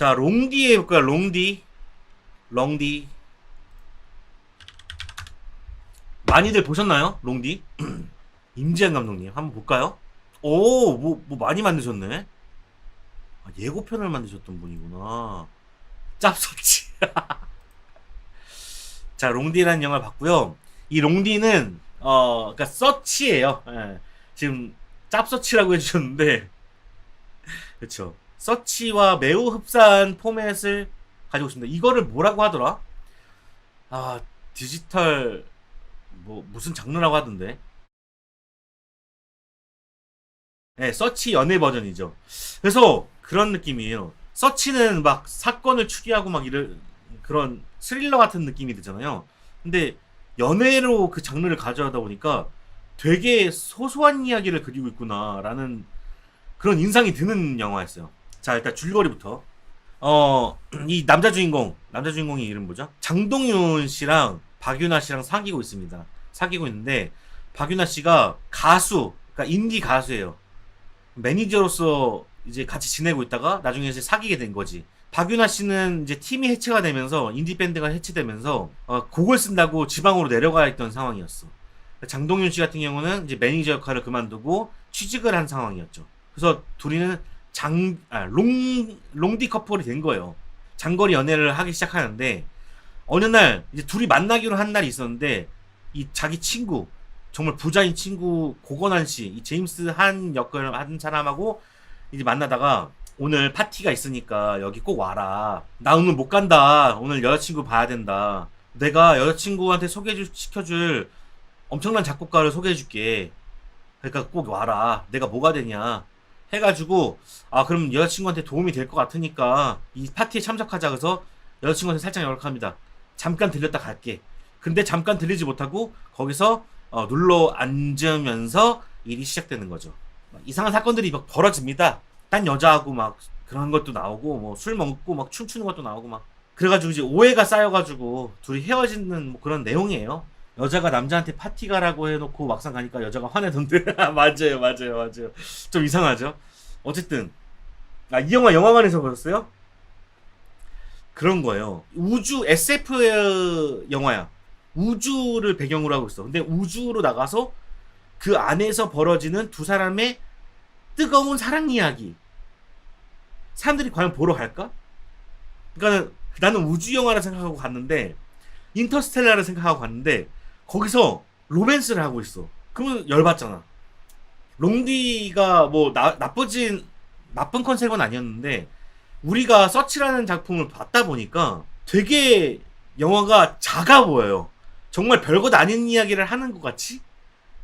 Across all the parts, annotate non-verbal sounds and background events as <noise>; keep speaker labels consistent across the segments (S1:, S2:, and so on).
S1: 자, 롱디 해볼까요? 롱디. 롱디. 많이들 보셨나요? 롱디? <clears throat> 임지한 감독님. 한번 볼까요? 오, 뭐, 뭐 많이 만드셨네? 아, 예고편을 만드셨던 분이구나. 짭소치. <laughs> 자, 롱디라는 영화를 봤고요. 이 롱디는, 어, 그니까 서치예요 예. 지금 짭서치라고 해주셨는데, <laughs> 그쵸. 서치와 매우 흡사한 포맷을 가지고 있습니다. 이거를 뭐라고 하더라? 아, 디지털, 뭐, 무슨 장르라고 하던데. 네, 서치 연애 버전이죠. 그래서 그런 느낌이에요. 서치는 막 사건을 추리하고 막 이런 그런 스릴러 같은 느낌이 들잖아요. 근데 연애로 그 장르를 가져가다 보니까 되게 소소한 이야기를 그리고 있구나라는 그런 인상이 드는 영화였어요. 자, 일단 줄거리부터. 어, 이 남자 주인공, 남자 주인공의 이름 뭐죠? 장동윤 씨랑 박윤아 씨랑 사귀고 있습니다. 사귀고 있는데, 박윤아 씨가 가수, 그러니까 인디 가수예요. 매니저로서 이제 같이 지내고 있다가 나중에 이제 사귀게 된 거지. 박윤아 씨는 이제 팀이 해체가 되면서 인디 밴드가 해체되면서 어, 곡을 쓴다고 지방으로 내려가 있던 상황이었어. 장동윤 씨 같은 경우는 이제 매니저 역할을 그만두고 취직을 한 상황이었죠. 그래서 둘이는 장, 아, 롱, 롱디 커플이 된 거예요. 장거리 연애를 하기 시작하는데, 어느 날, 이제 둘이 만나기로 한 날이 있었는데, 이 자기 친구, 정말 부자인 친구, 고건한 씨, 이 제임스 한 역할을 한 사람하고 이제 만나다가, 오늘 파티가 있으니까 여기 꼭 와라. 나 오늘 못 간다. 오늘 여자친구 봐야 된다. 내가 여자친구한테 소개시켜줄 엄청난 작곡가를 소개해 줄게. 그러니까 꼭 와라. 내가 뭐가 되냐. 해가지고 아 그럼 여자친구한테 도움이 될 것 같으니까 이 파티에 참석하자 그래서 여자친구한테 살짝 연락합니다. 잠깐 들렸다 갈게. 근데 잠깐 들리지 못하고 거기서 어, 눌러 앉으면서 일이 시작되는 거죠. 막 이상한 사건들이 막 벌어집니다. 딴 여자하고 막 그런 것도 나오고 뭐 술 먹고 막 춤추는 것도 나오고 막 그래가지고 이제 오해가 쌓여가지고 둘이 헤어지는 뭐 그런 내용이에요. 여자가 남자한테 파티 가라고 해놓고 막상 가니까 여자가 화내던데 <laughs> 맞아요 맞아요 맞아요 좀 이상하죠 어쨌든 아 이 영화 영화관에서 보셨어요? 그런 거예요 우주 SF 영화야 우주를 배경으로 하고 있어 근데 우주로 나가서 그 안에서 벌어지는 두 사람의 뜨거운 사랑 이야기 사람들이 과연 보러 갈까? 그러니까 나는 우주 영화라 생각하고 갔는데 인터스텔라를 생각하고 갔는데 거기서 로맨스를 하고 있어. 그러면 열받잖아. 롱디가 뭐 나, 나쁘진 나쁜 컨셉은 아니었는데 우리가 서치라는 작품을 봤다 보니까 되게 영화가 작아 보여요. 정말 별것 아닌 이야기를 하는 것 같이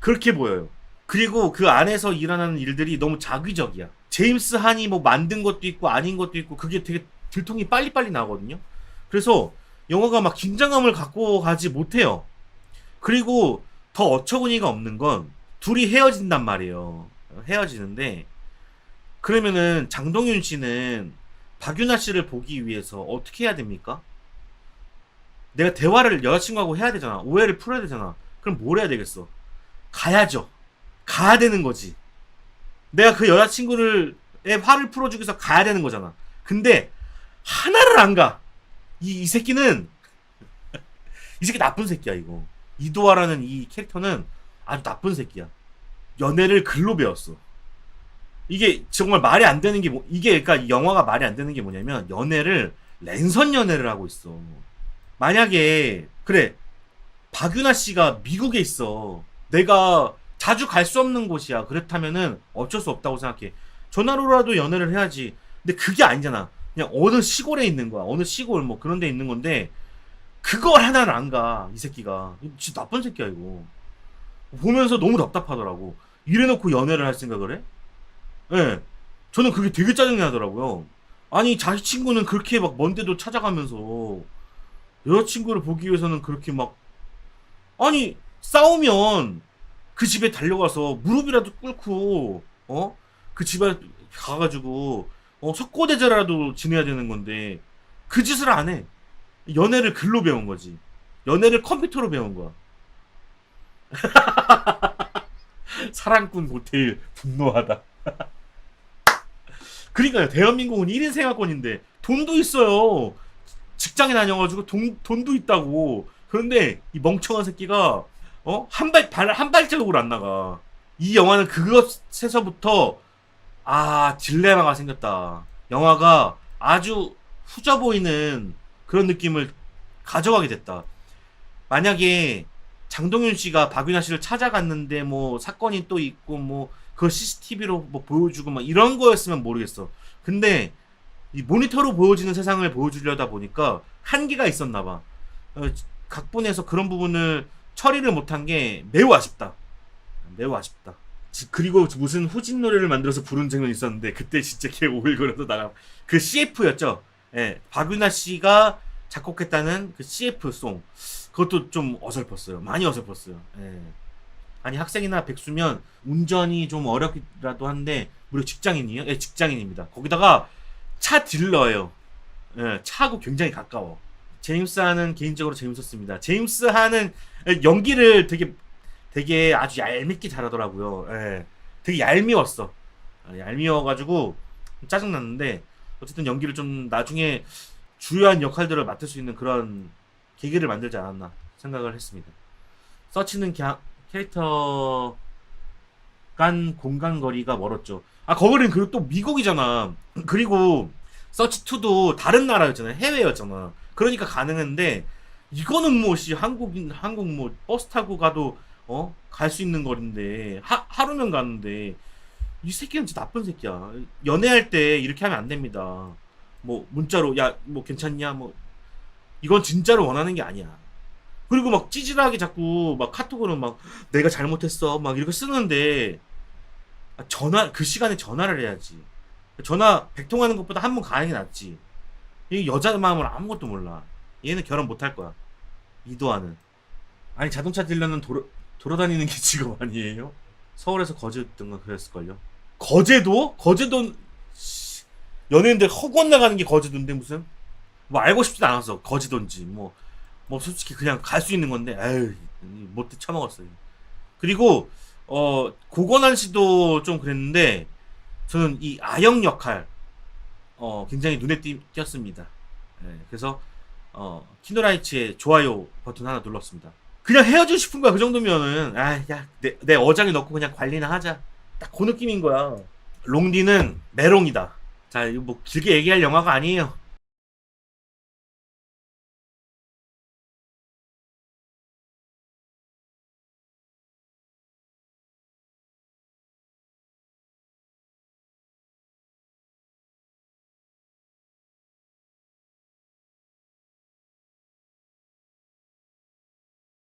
S1: 그렇게 보여요. 그리고 그 안에서 일어나는 일들이 너무 자기적이야. 제임스 한이 뭐 만든 것도 있고 아닌 것도 있고 그게 되게 들통이 빨리빨리 나거든요. 그래서 영화가 막 긴장감을 갖고 가지 못해요. 그리고 더 어처구니가 없는 건 둘이 헤어진단 말이에요. 헤어지는데 그러면은 장동윤 씨는 박윤아 씨를 보기 위해서 어떻게 해야 됩니까? 내가 대화를 여자친구하고 해야 되잖아. 오해를 풀어야 되잖아. 그럼 뭘 해야 되겠어? 가야죠. 가야 되는 거지. 내가 그 여자친구를 의 화를 풀어주기 위해서 가야 되는 거잖아. 근데 하나를 안 가. 이, 이 새끼는 <laughs> 이 새끼 나쁜 새끼야 이거. 이도아라는 이 캐릭터는 아주 나쁜 새끼야. 연애를 글로 배웠어. 이게 정말 말이 안 되는 게 뭐, 이게 그러니까 이 영화가 말이 안 되는 게 뭐냐면 연애를 랜선 연애를 하고 있어. 만약에 그래 박윤아 씨가 미국에 있어. 내가 자주 갈 수 없는 곳이야. 그렇다면은 어쩔 수 없다고 생각해. 전화로라도 연애를 해야지. 근데 그게 아니잖아. 그냥 어느 시골에 있는 거야. 어느 시골 뭐 그런 데 있는 건데 그걸 하나를 안 가. 이 새끼가. 진짜 나쁜 새끼야 이거. 보면서 너무 답답하더라고. 이래놓고 연애를 할 생각을 해? 예. 네. 저는 그게 되게 짜증이 나더라고요. 아니 자기 친구는 그렇게 막 먼데도 찾아가면서 여자친구를 보기 위해서는 그렇게 막 아니 싸우면 그 집에 달려가서 무릎이라도 꿇고 어 그 집에 가가지고 어 석고대제라도 지내야 되는 건데 그 짓을 안 해. 연애를 글로 배운 거지. 연애를 컴퓨터로 배운 거야. <laughs> <laughs> 사랑꾼 모텔 분노하다. <laughs> 그러니까요. 대한민국은 1인 생활권인데 돈도 있어요. 직장에 다녀가지고 돈, 돈도 있다고. 그런데 이 멍청한 새끼가 어? 한 발, 발, 한 발자국으로 안 나가. 이 영화는 그것에서부터 아, 딜레마가 생겼다. 영화가 아주 후져 보이는 그런 느낌을 가져가게 됐다. 만약에 장동윤 씨가 박윤아 씨를 찾아갔는데 뭐 사건이 또 있고 뭐 그걸 CCTV로 뭐 보여주고 막 이런 거였으면 모르겠어. 근데 이 모니터로 보여지는 세상을 보여주려다 보니까 한계가 있었나 봐. 어, 각본에서 그런 부분을 처리를 못한 게 매우 아쉽다. 매우 아쉽다. 지- 그리고 무슨 후진 노래를 만들어서 부른 장면이 있었는데 그때 진짜 개 오글거려서 나가 그 CF였죠. 예, 박윤아 씨가 작곡했다는 그 CF 송 그것도 좀 어설펐어요. 많이 어설펐어요. 예. 아니 학생이나 백수면 운전이 좀 어렵기라도 한데 무려 직장인이에요. 예, 직장인입니다. 거기다가 차 딜러예요. 예, 차하고 굉장히 가까워. 제임스 하는 개인적으로 재밌었습니다. 제임스 하는 연기를 되게 되게 아주 얄밉게 잘하더라고요. 예. 되게 얄미웠어. 아, 얄미워가지고 좀 짜증났는데 어쨌든 연기를 좀 나중에 주요한 역할들을 맡을 수 있는 그런 계기를 만들지 않았나 생각을 했습니다. 서치는 겨- 캐릭터 간 공간 거리가 멀었죠. 아 거기는 그리고 또 미국이잖아. <clears throat> 그리고 서치 2도 다른 나라였잖아. 해외였잖아. 그러니까 가능한데 이거는 뭐씨 한국인 한국 뭐 버스 타고 가도 어 갈 수 있는 거리인데 하, 하루면 가는데 이 새끼는 진짜 나쁜 새끼야. 연애할 때 이렇게 하면 안 됩니다. 뭐 문자로 야 뭐 괜찮냐 뭐 이건 진짜로 원하는 게 아니야. 그리고 막 찌질하게 자꾸 막 카톡으로 막 내가 잘못했어 막 이렇게 쓰는데 아, 전화 그 시간에 전화를 해야지. 전화 백통 하는 것보다 한 번 가는 게 낫지. 이 여자 마음을 아무것도 몰라. 얘는 결혼 못 할 거야. 이도하는. 아니 자동차 딜러는 돌아, 돌아다니는 게 <laughs> 직업 아니에요? 서울에서 거제든가 그랬을걸요. 거제도? 거제도 씨, 연예인들 허구한 나가는 게 거제도인데 무슨 뭐 알고 싶지도 않았어 거제도인지 뭐뭐 솔직히 그냥 갈 수 있는 건데 에휴 못돼 처먹었어요. 그리고 어 고건한 씨도 좀 그랬는데 저는 이 아영 역할 어 굉장히 눈에 띄, 띄었습니다. 예, 그래서 어 키노라이츠의 좋아요 버튼 하나 눌렀습니다. 그냥 헤어지고 싶은 거야 그 정도면은 아야내 내 어장에 넣고 그냥 관리나 하자 딱 그 느낌인 거야. 롱디는 메롱이다. 자 이거 뭐 길게 얘기할 영화가 아니에요.